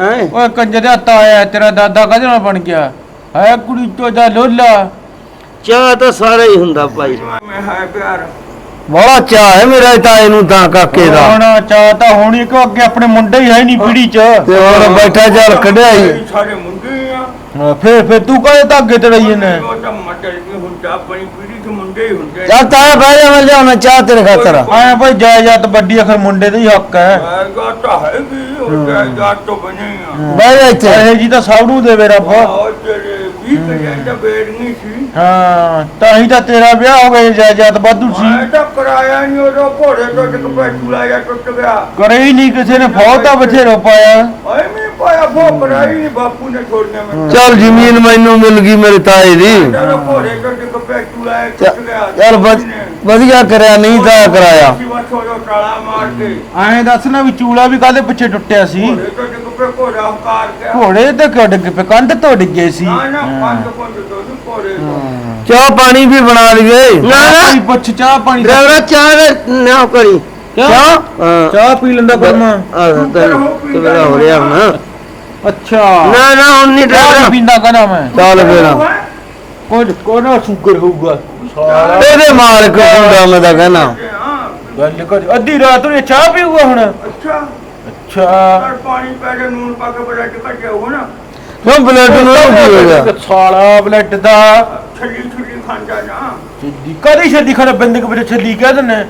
ਹੈ। ਓਏ ਕੰਜਰ ਦਾ ਤਾਇਆ ਤੇਰਾ ਦਾਦਾ ਕਦੇ ਨਾਲ ਬਣ ਗਿਆ। ਹੈ ਕੁੜੀ ਤੋਂ ਦਾ ਲੋਲਾ। ਚਾਹ ਤਾਂ ਸਾਰਾ ਹੀ ਹੁੰਦਾ ਭਾਈ। ਮੈਂ ਹੈ ਪਿਆਰ। ਬੜਾ ਚਾਹ ਹੈ ਮੇਰੇ ਤਾਏ ਨੂੰ ਤਾਂ ਕਾਕੇ ਦਾ। ਹੁਣ ਚਾਹ ਤਾਂ ਹੋਣੀ ਕਿ ਅੱਗੇ ਆਪਣੇ ਮੁੰਡੇ ਹੀ ਹੈ ਨਹੀਂ ਪੀੜੀ ਚ। ਤੇ ਹੋਰ ਬੈਠਾ ਚੱਲ ਕਢਿਆਈ। ਇਹ ਸਾਰੇ ਮੁੰਡੇ ਆ। ਹਾਂ, ਫੇਰ ਫੇਰ ਤੂੰ ਕਹੇ ਤਾਂ ਅੱਗੇ ਤੜਾਈ ਨੇ ਉਹ ਤਾਂ ਮਟਰ ਵੀ ਹੁੰਦਾ ਆਪਣੀ ਪੀੜੀ ਚ ਮੁੰਡੇ ਹੀ ਹੁੰਦੇ ਚੱਲ ਤਾਇਆ ਬਹਿ ਜਾ ਮੈਂ ਲਿਆਉਣਾ ਚਾਹ ਤੇਰੇ ਖਾਤਰ। ਆਇਆ ਭਾਈ ਜਾਇਦਾਦ ਵੱਡੀ ਅਖਰ ਮੁੰਡੇ ਦਾ ਹੀ ਹੱਕ ਹੈ। ਜਾਇਦਾਦ ਤਾਂ ਹੈਗੀ ਉਹ ਜਾਇਦਾਦ ਤੋਂ ਬਣੀ ਆ। ਬਹਿ ਜਾ ਇੱਥੇ। ਇਹ ਜੀ ਤਾਂ ਸਭ ਨੂੰ ਦੇਵੇ ਰੱਬ। ਉਹ ਤੇਰੇ 20 ਕਿੱਲੇ ਦਾ ਬੇੜਨੀ ਸੀ। ਹਾਂ ਤਾਂ ਹੀ ਤਾਂ ਤੇਰਾ ਵਿਆਹ ਹੋ ਗਿਆ ਜਾਇਦਾਦ ਵਾਧੂ ਮੈਂ ਸੀ ਤਾਂ ਕਰਾਇਆ ਨਹੀਂ ਉਹ ਘੋੜੇ ਤੋਂ ਟਿਕ ਪੈ ਚੂਲਾ ਜਾਂ ਟੁੱਟ ਗਿਆ। ਕਰੇ ਹੀ ਨਹੀਂ ਕਿਸੇ ਨੇ ਫੌਜ ਤਾਂ ਬਥੇਰੋ ਪਾਇਆ। ਐ ਮੈਂ ਪਾਇਆ ਫੋ ਕਰਾਈ ਨਹੀਂ ਬਾਪੂ ਨੇ ਛੋੜਨੇ ਮੈਂ ਚੱਲ ਜ਼ਮੀਨ ਮੈਨੂੰ ਮਿਲ ਗਈ ਮੇਰੇ ਤਾਏ ਦੀ। ਤੇਰਾ ਘੋੜੇ ਤੋਂ ਟਿਕ ਪੈ ਚੂਲਾ ਜਾਂ ਟੁੱਟ ਗਿਆ। ਚੱਲ ਵਧ- ਵਧੀਆ ਕਰਿਆ ਨਹੀਂ ਤਾਂ ਕਰਾਇਆ। ਐਂ ਦੱਸ ਨਾ ਵੀ ਚੂਲਾ ਵੀ ਕਾਦੇ ਪਿੱਛੇ ਟੁੱਟਿਆ ਸੀ? ਘੋੜੇ ਤੋਂ ਪੈ ਕਿਉਂ ਡਿੱਗ ਪਏ? ਕੰਧ ਤੋਂ ਡਿੱਗੇ ਸੀ। ਨਾ ਨਾ ਹਾਂ। ਪੰਜ ਪੰਜ ਤੋਂ ਘੋੜੇ ਤੋਂ। ਚਾਹ ਪਾਣੀ ਵੀ ਬਣਾ ਲਈਏ। ਨਾ। ਨਾ ਭਾਈ ਪੁੱਛ ਚਾਹ ਪਾਣੀ ਦਾ- ਡਰਾਈਵਰਾ ਚਾਹ ਦੇ ਨਾ ਕਰੀ। ਕਿਉਂ? ਹਾਂ। ਚਾਹ ਪੀ ਲੈਂਦਾ ਕਰਮਾ ਆ ਤੈਨੂੰ ਕਿਹੜਾ ਹੋ ਰਿਹਾ ਹੁਣ। ਅੱਛਾ। ਨਾ ਨਾ ਹੁਣ ਨਹੀਂ ਚਾਹ ਡਰਾਈਵਰਾ ਪੀਂਦਾ ਕਹਣਾ ਮੈਂ। ਚੱਲ ਫੇਰ। ਕੋਈ ਕੋਨਾ ਸ਼ੂਗਰ ਹੋਊਗਾ। ਸਾਰਾ ਇਹਦੇ ਮਾਲਕ ਹੁੰਦਾ ਮੈਂ ਤਾਂ ਕਹਿਣਾ ਗੱਲ ਕਰ ਅੱਧੀ ਰਾਤ ਨੂੰ ਇਹ ਚਾਹ ਪੀਊਗਾ ਹੁਣ? ਅੱਛਾ। ਅੱਛਾ। ਪਰ ਪਾਣੀ ਪੈ ਕੇ ਨੂਨ ਪਾ ਕੇ ਬੜਾ ਟਿਕਟ ਜਾਊ ਨਾ। ਬਲੱਡ ਨੂੰ ਕੀ ਹੋ ਗਿਆ ਸਾਲਾ ਬਲੱਡ ਦਾ। ਛੱਲੀ ਛੁੱਲੀ ਖਾਂਦਾ ਨਾ ਛੱਡੀ ਕਦੀ ਛੱਡੀ ਖੜਾ ਬੰਦਕ ਵਿੱਚ ਛੱਡੀ ਕਹਿ ਦਿੰਨੇ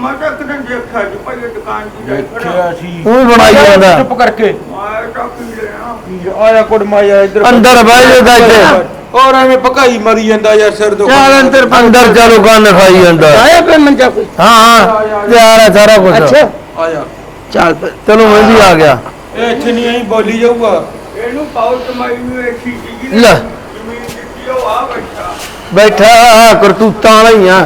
ਮੈਂ ਤਾਂ ਕਿਤੇ ਦੇਖਿਆ ਜੀ ਭਾਈ ਇਹ ਦੁਕਾਨ ਦੀ ਜਾਈ ਖੜਾ। ਦੇਖਿਆ ਸੀ। ਤੂੰ ਵੀ ਬਣਾਈ ਜਾਂਦਾ। ਚੁੱਪ ਕਰਕੇ। ਮੈਂ ਤਾਂ ਪੀ ਲੈਣਾ ਆਇਆ ਕੁੜ ਮਾਇਆ ਇੱਧਰ ਅੰਦਰ ਬਹਿ ਜਾਏਗਾ ਇੱਥੇ ਔਰ ਐਵੇਂ ਪਕਾਈ ਮਰੀ ਜਾਂਦਾ ਯਾਰ ਸਿਰ ਦੁਖ ਚੱਲ ਅੰਦਰ ਅੰਦਰ ਚਲੋ ਕੰਨ ਖਾਈ ਜਾਂਦਾ। ਆਇਆ ਪੇ ਮੰਜਾ ਕੋਈ? ਹਾਂ ਹਾਂ। ਤਿਆਰ ਹੈ ਸਾਰਾ ਕੁਝ ਅੱਛਾ। ਆਇਆ ਚੱਲ ਮੈਂ ਵੀ ਆ ਗਿਆ। ਇਹ ਇੱਥੇ ਨਹੀਂ ਆਈ ਬੋਲੀ ਜਾਊਗਾ। ਇਹਨੂੰ ਪਾਉ ਕਮਾਈ ਨੂੰ ਇਹ ਚੀਜ਼ ਜੀ ਲੈ। ਜ਼ਮੀਨ ਦਿੱਤੀ ਉਹ ਆ ਬੈਠਾ ਬੈਠਾ ਕਰਤੂਤਾਂ ਵਾਲੀਆਂ।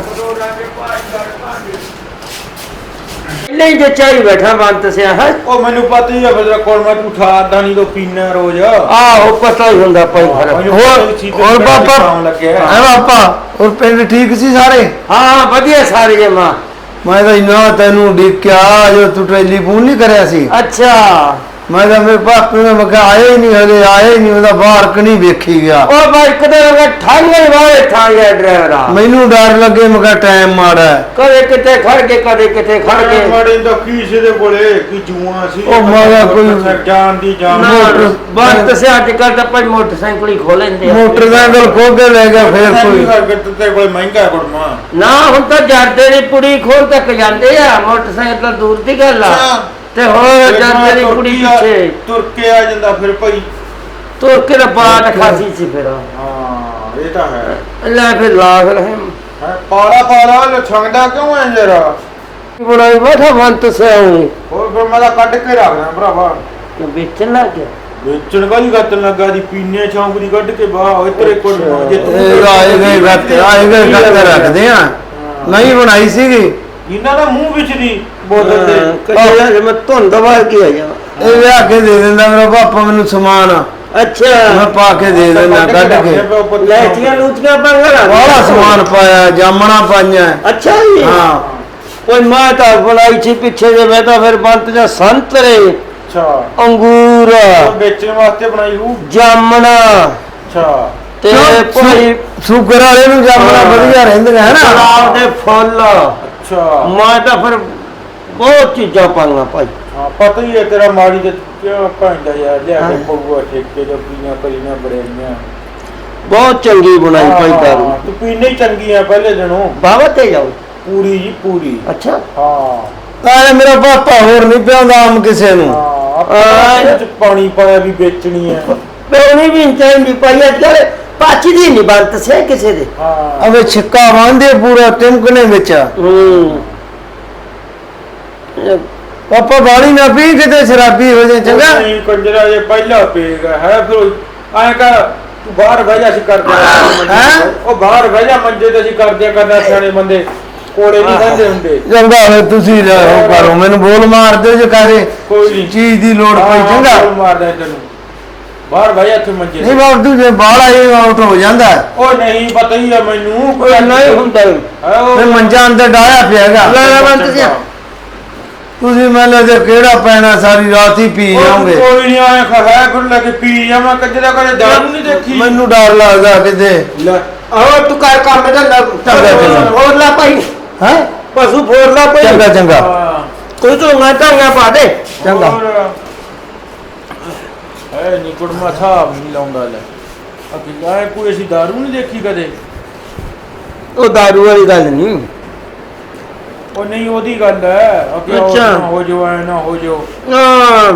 ਨਹੀਂ ਜੇ ਚਾਹੀ ਬੈਠਾ ਬੰਤ ਸਿਆ ਹੈ? ਉਹ ਮੈਨੂੰ ਪਤਾ ਹੀ ਆ ਫਿਰ ਕੋਲ ਮੈਂ ਤੂੰ ਠਾਰਦਾ ਨਹੀਂ ਤੋ ਪੀਣਾ ਰੋਜ਼। ਆਹੋ ਪਤਾ ਹੀ ਹੁੰਦਾ ਭਾਈ ਫਿਰ ਹੋਰ ਹੋਰ ਲੱਗਿਆ ਹੈ ਪਾਪਾ ਹੋਰ ਪਿੰਡ ਠੀਕ ਸੀ ਸਾਰੇ? ਹਾਂ ਵਧੀਆ ਸਾਰੇ ਜਮਾ ਮੈਂ। ਤਾਂ ਇੰਨਾ ਤੈਨੂੰ ਉਡੀਕਿਆ ਜੋ ਤੂੰ ਟੈਲੀਫੋਨ ਨਹੀਂ ਕਰਿਆ ਸੀ। ਅੱਛਾ। ਮੈਂ ਤਾਂ ਮੇਰੇ ਪਾਪੇ ਨੇ ਮੈਂ ਕਿਹਾ ਆਏ ਹੀ ਨਹੀਂ ਹਲੇ ਆਏ ਹੀ ਨਹੀਂ ਉਹਦਾ ਬਾਹਰ ਕਿ ਨਹੀਂ ਵੇਖੀ ਗਿਆ। ਉਹ ਭਾਈ ਕਦੇ ਉਹ ਠਾਂਗੇ ਵਾਲੇ ਠਾਂਗੇ ਡਰਾਈਵਰਾ। ਮੈਨੂੰ ਡਰ ਲੱਗੇ ਮੈਂ ਕਿਹਾ ਟਾਈਮ ਮਾੜਾ ਹੈ। ਕਦੇ ਕਿਤੇ ਖੜ ਕੇ ਕਦੇ ਕਿਤੇ ਖੜ ਕੇ ਮਾੜੇ ਦਾ ਕੀ ਸੀ ਦੇ ਕੋਲੇ? ਕੀ ਜੂਆ ਸੀ ਉਹ ਮਾੜਾ ਕੋਈ- ਜਾਨ ਦੀ ਜਾਨ ਨਾ ਮੋਟਰ- ਬੰਤ ਸਿਆ ਅੱਜ ਕੱਲ ਤਾਂ ਭਾਈ ਮੋਟਰਸਾਈਕਲ ਹੀ ਖੋ ਲੈਂਦੇ ਆ। ਮੋਟਰਸਾਈਕਲ ਖੋ ਕੇ ਲੈ ਗਿਆ ਫੇਰ ਕੋਈ ਤੇ ਕੋਲੇ ਮਹਿੰਗਾ ਕੁੜਮਾ। ਨਾ ਹੁਣ ਤਾਂ ਜਾਂਦੇ ਦੀ ਪੁੜੀ ਖੋਲ ਤੱਕ ਜਾਂਦੇ ਆ ਮੋਟਰਸਾਈਕਲ ਤਾਂ ਦੂਰ ਦੀ ਗੱਲ ਆ। ਤੇ ਹੋਰ ਜਾਂਦੇ ਦੀ ਪੁੜੀ ਪਿੱਛੇ। ਤੁਰ ਕੇ ਆ ਜਾਂਦਾ ਫਿਰ ਭਾਈ। ਤੁਰ ਕੇ ਤਾਂ ਬਾਤ ਖਾਸੀ ਸੀ ਫਿਰ। ਹਾਂ ਇਹ ਤਾਂ ਹੈ। ਲੈ ਫਿਰ ਲਾ ਫਿਰ ਹੈ। ਹੈਂ, ਪਾਲਾ ਪਾਲਾ ਲਛੰਗਦਾ ਕਿਉਂ ਐ ਜਰਾ? ਬਣਾਈ ਬੈਠਾ ਬੰਤ ਸਿਆ ਹੂੰ ਹੋਰ ਫਿਰ ਮੈਂ ਤਾਂ ਕੱਢ ਕੇ ਰੱਖਦਾ ਭਰਾਵਾ। ਕਿ ਵੇਚਣ ਲੱਗ ਗਿਆ। ਵੇਚਣ ਵਾਲੀ ਗੱਤ ਲੱਗਾ ਦੀ? ਪੀਨੇ ਚੌਂਕ ਦੀ ਕੱਢ ਕੇ ਬਾਹ ਇਤਰੇ ਕੁੜਮਾ ਜੇ ਤੂੰ ਆਏ ਗਏ ਗੱਤੇ ਆਏ ਗਏ ਗੱਤੇ ਰੱਖਦੇ ਆ। ਨਹੀਂ ਬਣਾਈ ਸੀਗੀ। ਇਹਨਾਂ ਦਾ ਮੂੰਹ ਵਿੱਚ ਦੀ। ਬੋਤਲ ਦੇ ਕਦੇ ਮੈਂ ਧੁੰਦ ਬਾਹਰ ਕੀ ਆ ਜਾ ਇਹ ਲਿਆ ਕੇ ਦੇ ਦਿੰਦਾ ਮੇਰਾ ਪਾਪਾ ਮੈਨੂੰ ਸਮਾਨ ਮੈਂ ਅੱਛਾ। ਪਾ ਕੇ ਦੇ ਦਿੰਦਾ ਕੱਢ ਕੇ ਲੈਚੀਆਂ ਲੂਚੀਆਂ ਬੰਗਲਾ ਬੜਾ ਸਮਾਨ ਪਾਇਆ ਜਾਮਣਾ ਪਾਈਆਂ। ਅੱਛਾ ਜੀ। ਹਾਂ। ਓਏ ਮੈਂ ਤਾਂ ਬਣਾਈ ਸੀ ਪਿੱਛੇ ਜੇ ਮੈਂ ਤਾਂ ਫਿਰ ਬੰਤ ਜਾਂ ਸੰਤਰੇ ਅੱਛਾ। ਅੰਗੂਰ ਉਹ ਵੇਚਣ ਵਾਸਤੇ ਬਣਾਈ ਹੂ ਜਾਮਣਾ ਅੱਛਾ। ਤੇ ਕਿਉਂ? ਭਾਈ ਸ਼ੂਗਰ ਵਾਲੇ ਨੂੰ ਜਾਮਣਾ। ਵਧੀਆ ਰਹਿੰਦੀਆਂ ਹੈ ਨਾ? ਗੁਲਾਬ ਦੇ ਫੁੱਲ। ਅੱਛਾ। ਮੈਂ ਤਾਂ ਫਿਰ ਬਹੁਤ ਚੀਜ਼ਾਂ ਪਾਈਆਂ ਭਾਈ। ਹਾਂ ਪਤਾ ਹੀ ਹੈ ਤੇਰਾ ਮਾੜੀ ਤੇ ਕਿਉਂ ਭਾਂਦਾ ਯਾਰ ਲਿਆ ਕੇ ਪਊਆ ਠੇਕੇ ਜੋ ਪੀਆਂ ਕਰੀਆਂ ਬੜੀਆਂ ਬਹੁਤ ਚੰਗੀ ਬਣਾਈ ਭਾਈ ਦਾਰੂ। ਤੂੰ ਪੀਨੇ ਹੀ ਚੰਗੀ ਆ ਪਹਿਲੇ ਦਿਨੋਂ। ਬਾਬਾ ਤੇ ਜਾਓ। ਪੂਰੀ ਜੀ ਪੂਰੀ। ਅੱਛਾ। ਹਾਂ। ਨਾਲੇ ਮੇਰਾ ਪਾਪਾ ਹੋਰ ਨਹੀਂ ਪਿਆਉਂਦਾ ਆਮ ਕਿਸੇ ਨੂੰ। ਹਾਂ ਆਪਾਂ ਚ ਪਾਣੀ ਪਾਇਆ ਵੀ ਵੇਚਣੀ ਹੈ। ਪੈਣੀ ਵੀ ਚਾਹੀਦੀ ਭਾਈ ਅੱਜ ਕੱਲ ਪਾਚਦੀ ਨਹੀਂ ਬੰਤ ਸੇ ਕਿਸੇ ਦੇ। ਹਾਂ। ਅਵੇ ਛਿੱਕਾ ਵਾਂਦੇ ਪੂਰਾ ਟਿਮਕਣੇ ਵਿੱਚ। ਹੂੰ। ਪਾਪਾ ਬਾਲੀ ਨਾ ਪੀ ਕਿਤੇ ਸ਼ਰਾਬੀ ਹੋ ਜਾਏ ਚੰਗਾ? ਨਹੀਂ ਕੰਜਰਾ ਜੇ ਪਹਿਲਾ ਪੀਗਾ ਹੈ ਫਿਰ ਐਂ ਕਰ ਤੂੰ ਬਾਹਰ ਬਹਿ ਜਾ ਅਸੀਂ ਕਰਦੇ ਹੈਂ? ਉਹ ਬਾਹਰ ਬਹਿ ਜਾ ਮੰਜੇ ਤੇ ਅਸੀਂ ਕਰਦੇ ਆ ਕਰਨਾ ਸਿਆਣੇ ਬੰਦੇ। ਕੋੜੇ ਨਹੀਂ ਕਹਿੰਦੇ ਹੁੰਦੇ। ਚੰਗਾ ਹੋਏ ਤੁਸੀਂ ਰਹੋ ਕਰੋ ਮੈਨੂੰ ਬੋਲ ਮਾਰ ਦਿਓ ਜੇ ਕਹੇ ਕੋਈ ਨਹੀਂ। ਚੀਜ਼ ਦੀ ਲੋੜ ਪਈ ਚੰਗਾ? ਬੋਲ ਮਾਰਦਾ ਤੈਨੂੰ। ਬਾਹਰ ਬਹਿ ਜਾ ਇੱਥੇ ਮੰਜੇ ਨਹੀਂ ਤੇ ਬਾਬੂ ਜੇ ਬਾਹਲਾ ਇਹ ਆਊਟ ਹੋ ਜਾਂਦਾ। ਉਹ ਨਹੀਂ ਪਤਾ ਹੀ ਆ ਮੈਨੂੰ। ਕੋਈ ਨਹੀਂ ਹੁੰਦਾ। ਹੈ ਉਹ ਫਿਰ ਮੰਜਾ ਅੰਦਰ ਡਾਇਆ ਪਿਆਗਾ ਲੈ ਲੈ ਮੈਂ ਤੁਸੀਂ ਤੁਸੀਂ ਮੈਨੂੰ ਤੇ ਕਿਹੜਾ ਪੈਣਾ ਸਾਰੀ ਰਾਤ ਹੀ ਪੀ ਜਾਓਗੇ। ਕੋਈ ਨਹੀਂ ਆਇਆ ਖਾ ਗੁਰ ਲੈ ਕੇ ਪੀ ਜਾਵਾਂ ਕੱਜਦਾ ਕਦੇ ਦਾਰੂ ਨਹੀਂ ਦੇਖੀ। ਮੈਨੂੰ ਡਰ ਲੱਗਦਾ ਕਿਤੇ। ਲੈ ਆਹੋ ਤੂੰ ਕਰ ਕੰਮ ਲੱਗ ਚੰਗਾ, ਚੰਗਾ। ਹੋਰ ਲਾ ਭਾਈ। ਹੈ? ਪਸ਼ੂ ਫੋਰ ਲਾ ਭਾਈ। ਚੰਗਾ ਚੰਗਾ। ਕੋਈ ਤੂੰ ਤਾਂ ਪਾ ਦੇ। ਚੰਗਾ। ਨਹੀਂ ਕੁੜਮਾ ਸਾਹਿਬ ਨਹੀਂ ਲਾਉਂਦਾ ਲੈ। ਅਕੀ ਕੋਈ ਅਸੀਂ ਦਾਰੂ ਨਹੀਂ ਦੇਖੀ ਕਦੇ? ਉਹ ਦਾਰੂ ਵਾਲੀ ਗੱਲ ਨਹੀਂ ਉਹ ਨਹੀਂ ਉਹਦੀ ਗੱਲ ਹੈ। ਅੱਛਾ। ਨਾ ਹੋ ਜੋ ਐ ਨਾ ਹੋ ਜੋ ਹਾਂ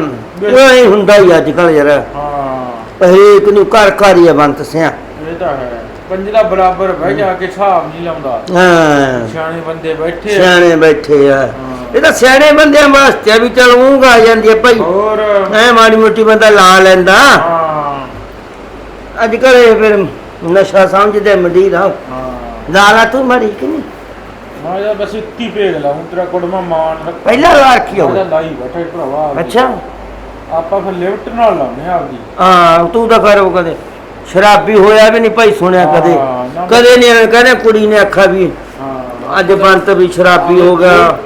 ਇਹ ਹੀ ਹੁੰਦਾ ਹੀ ਅੱਜ ਕੱਲ ਯਾਰ। ਹਾਂ। ਹਰੇਕ ਨੂੰ ਘਰ ਘਰ ਹੀ ਆ ਬੰਤ ਸਿਆ ਇਹ ਤਾਂ ਹੈ। ਪੰਜਦਾ ਬਰਾਬਰ ਬਹਿ ਜਾ ਕੇ ਹਿਸਾਬ ਨਹੀਂ ਲਾਉਂਦਾ। ਹਾਂ। ਸਿਆਣੇ ਬੰਦੇ ਬੈਠੇ ਆ। ਸਿਆਣੇ ਬੈਠੇ ਆ। ਇਹ ਤਾਂ ਸਿਆਣੇ ਬੰਦਿਆਂ ਵਾਸਤੇ ਆ ਵੀ ਚਲ ਊਂਘ ਆ ਜਾਂਦੀ ਹੈ ਭਾਈ। ਹੋਰ? ਐ ਮਾੜੀ ਮੋਟੀ ਬੰਦਾ ਲਾ ਲੈਂਦਾ। ਹਾਂ। ਅੱਜ ਕੱਲ ਇਹ ਫਿਰ ਨਸ਼ਾ ਸਮਝਦੇ ਦਾ ਹਾਂ। ਲਾਲਾ ਤੂੰ ਮਰੀ ਕਿ ਨਹੀਂ? ਮੈਂ ਤਾਂ ਬਸ ਇੱਕੀ ਭੇਜ ਲਾਉਂ ਤੇਰਾ ਕੁੜਮਾ ਮਾਨ ਰੱਖ ਪਹਿਲਾਂ ਲਾ ਰੱਖੀ ਉਹਦਾ ਹੋਵੇ ਲਾਈ ਬੈਠਾ ਈ ਭਰਾਵਾ ਆਪਦੀ। ਅੱਛਾ ਆਪਾਂ ਫਿਰ ਲਿਫਟ ਨਾਲ ਲਾਉਨੇ ਆਪਦੀ ਹਾਂ ਤੂੰ ਤਾਂ ਕਰ ਉਹ ਕਦੇ ਸ਼ਰਾਬੀ ਹੋਇਆ ਵੀ ਨਹੀਂ ਭਾਈ ਸੁਣਿਆ ਕਦੇ ਹਾਂ, ਨਾ। ਕਦੇ ਨਹੀਂ ਐਵੇਂ ਕਹਿੰਦੇ ਕੁੜੀ ਨੇ ਆਖਿਆ ਵੀ ਹਾਂ ਅੱਜ ਬੰਤ ਵੀ ਸ਼ਰਾਬੀ ਹੋ ਗਿਆ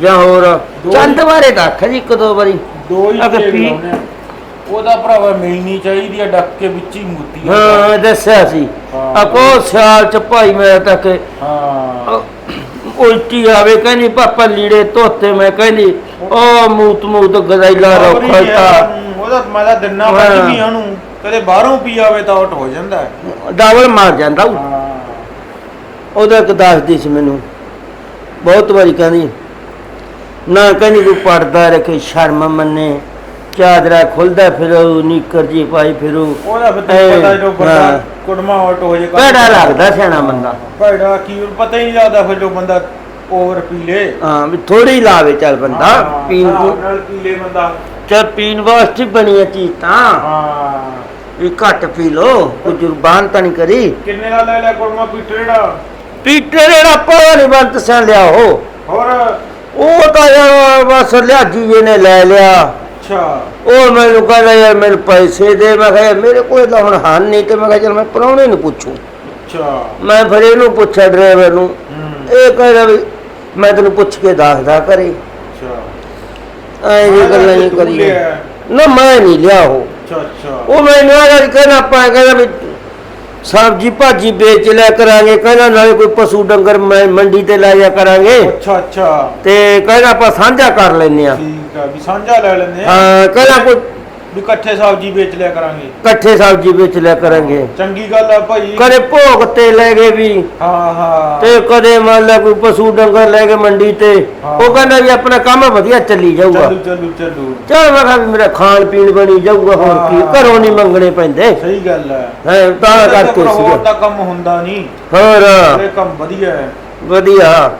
ਜਾਂ ਹੋਰ ਦੋ- ਚੰਦ ਬਾਰੇ ਤਾਂ ਆਖਿਆ ਜੀ ਇੱਕ ਦੋ ਵਾਰੀ ਦੋ ਹੀ ਅਗਰ ਭੇਜ ਪੀ- ਲਾਉਨੇ ਆ। ਉਹਦਾ ਭਰਾਵਾ ਮਿਲਣੀ ਚਾਹੀਦੀ ਆ ਡੱਕ ਕੇ ਵਿੱਚ ਹੀ ਮੁੱਤੀ ਆ। ਹਾਂ ਦੱਸਿਆ ਸੀ ਹਾਂ। ਆਪੋ ਸਿਆਲ ਚ ਭਾਈ ਮੈਂ ਤੱਕ ਹਾਂ ਉਲਟੀ ਆਵੇ ਕਹਿੰਦੀ ਪਾਪਾ ਲੀੜੇ ਧੋਤੇ। ਮੈਂ ਕਹਿੰਦੀ ਉਹ ਮੂਤ ਮੂਤ ਗਦਾਈਲਾ ਰੋਖਾ ਤਾ। ਉਹਦਾ ਮੈਂ ਤਾਂ ਦਿਨਾ। ਬੱਜ ਵੀ ਉਹਨੂੰ ਕਦੇ ਬਾਹਰੋਂ ਪੀ ਆਵੇ ਤਾਂ ਆਊਟ ਹੋ ਜਾਂਦਾ ਹੈ। ਡਬਲ ਮਾਰ ਜਾਂਦਾ ਉਹਦਾ ਇੱਕ ਦੱਸਦੀ ਸੀ ਮੈਨੂੰ। ਬਹੁਤ ਵਾਰੀ ਕਹਿੰਦੀ ਨਾ ਕਹਿੰਦੀ ਕੋਈ ਪੜਦਾ ਰੱਖੇ ਸ਼ਰਮ ਮੰਨੇ। ਚਾਦਰਾ ਖੁੱਲਦਾ ਫਿਰੋ ਨੀਕਰ ਜੀ ਪਾਈ ਫਿਰੋ ਉਹਦਾ ਫਿਰ ਤੈਨੂੰ ਪਤਾ ਜਦੋਂ ਬੰਦਾ ਹਾਂ। ਕੁੜਮਾ ਆਊਟ ਹੋ ਜੇ ਭੈੜਾ ਲੱਗਦਾ ਸਿਆਣਾ ਬੰਦਾ। ਭੈੜਾ ਕੀ ਪਤਾ ਹੀ ਨਹੀਂ ਲੱਗਦਾ ਫਿਰ ਜੋ ਬੰਦਾ ਓਵਰ ਪੀ ਲੇ ਹਾਂ ਵੀ ਥੋੜੀ ਲਾਵੇ ਚੱਲ ਬੰਦਾ ਹਾਂ, ਪੀਣ ਨਾਲ ਪੀ ਲੇ ਬੰਦਾ। ਚੱਲ ਪੀਣ ਵਾਸਤੇ ਬਣੀ ਹੈ ਚੀਜ਼। ਤਾਂ ਹਾਂ। ਵੀ ਘੱਟ ਪੀ ਲੋ ਕੋਈ ਜ਼ੁਬਾਨ ਤਾਂ ਨਹੀਂ ਕਰੀ। ਕਿੰਨੇ ਦਾ ਲੈ ਲਿਆ ਕੁੜਮਾ ਪੀਟਰੇੜਾ ਪੀਟੇ ਜਿਹੜਾ ਪਾਇਆ ਨਹੀਂ ਬੰਤ ਸਿਆ ਲਿਆ ਉਹ। ਹੋਰ? ਉਹ ਤਾਂ ਯਾਰ ਬਸ ਲਿਆਜੀ ਜੀ ਨੇ ਲੈ ਲਿਆ। ਅੱਛਾ। ਉਹ ਮੈਨੂੰ ਕਹਿੰਦਾ ਯਾਰ ਮੈਨੂੰ ਪੈਸੇ ਦੇ। ਮੈਂ ਕਿਹਾ ਮੇਰੇ ਕੋਲ ਤਾਂ ਹੁਣ ਹਨ ਨਹੀਂ ਤੇ ਮੈਂ ਕਿਹਾ ਚਲ ਮੈਂ ਪ੍ਰਾਹੁਣੇ ਨੂੰ ਪੁੱਛੂ। ਅੱਛਾ। ਮੈਂ ਫਿਰ ਇਹਨੂੰ ਪੁੱਛਿਆ ਡਰਾਈਵਰ ਨੂੰ। ਇਹ ਕਹਿੰਦਾ ਵੀ ਮੈਂ ਤੈਨੂੰ ਪੁੱਛ ਕੇ ਦੱਸਦਾ ਕਰੇ ਅੱਛਾ। ਐਂ ਜੀ ਗੱਲਾਂ ਨਹੀਂ ਕਰੀ। ਨਾ ਮੈਂ ਨਹੀਂ ਲਿਆ ਉਹ। ਅੱਛਾ ਅੱਛਾ। ਉਹ ਮੈਨੂੰ ਆਦਾ ਕਹਿੰਦਾ ਆਪਾਂ ਕਹਿੰਦਾ ਵੀ ਸਬਜੀ ਭਾਜੀ ਵੇਚ ਲਿਆ ਕਰਾਂਗੇ। ਕਹਿੰਦਾ ਨਾਲੇ ਕੋਈ ਪਸ਼ੂ ਡੰਗਰ ਮੈਂ ਮੰਡੀ ਤੇ ਲੈ ਜਾ ਕਰਾਂਗੇ। ਅੱਛਾ ਅੱਛਾ। ਤੇ ਕਹਿੰਦਾ ਆਪਾਂ ਸਾਂਝਾ ਕਰ ਲੈਨੇ ਆ ਆ ਵੀ ਸਾਂਝਾ ਲੈ ਲੈਂਦੇ ਆ। ਹਾਂ ਕਹਿੰਦਾ ਕੋਈ ਵੀ ਇਕੱਠੇ ਸਬਜ਼ੀ ਵੇਚ ਲਿਆ ਕਰਾਂਗੇ। ਇਕੱਠੇ ਸਬਜੀ ਵੇਚ ਲਿਆ ਕਰਾਂਗੇ। ਚੰਗੀ ਗੱਲ ਆ ਭਾਈ। ਕਦੇ ਭੋਗ ਤੇ ਲੈ ਗਏ ਵੀ। ਹਾਂ ਹਾਂ। ਤੇ ਕਦੇ ਮੰਨ ਲੈ ਕੋਈ ਪਸ਼ੂ ਡੰਗਰ ਲੈ ਕੇ ਮੰਡੀ ਤੇ। ਉਹ ਕਹਿੰਦਾ ਵੀ ਆਪਣਾ ਕੰਮ ਵਧੀਆ ਚੱਲੀ ਜਾਊਗਾ। ਚੱਲੂ ਚੱਲੂ ਚੱਲੂ। ਚਲ ਮੈਂ ਕਿਹਾ ਵੀ ਮੇਰਾ ਖਾਣ ਪੀਣ ਬਣੀ ਜਾਊਗਾ ਹੋਰ ਕੀ। ਹਾਂ। ਘਰੋਂ ਨਹੀਂ ਮੰਗਣੇ ਪੈਂਦੇ। ਸਹੀ ਗੱਲ ਹੈ ਹੈ ਤਾਂ ਕਰਕੇ ਹੋਰ ਸੀਗਾ। ਤਾਂ ਕੰਮ ਹੁੰਦਾ ਨਹੀਂ। ਹੋਰ। ਇਹ ਕੰਮ ਵਧੀਆ ਹੈ। ਵਧੀਆ।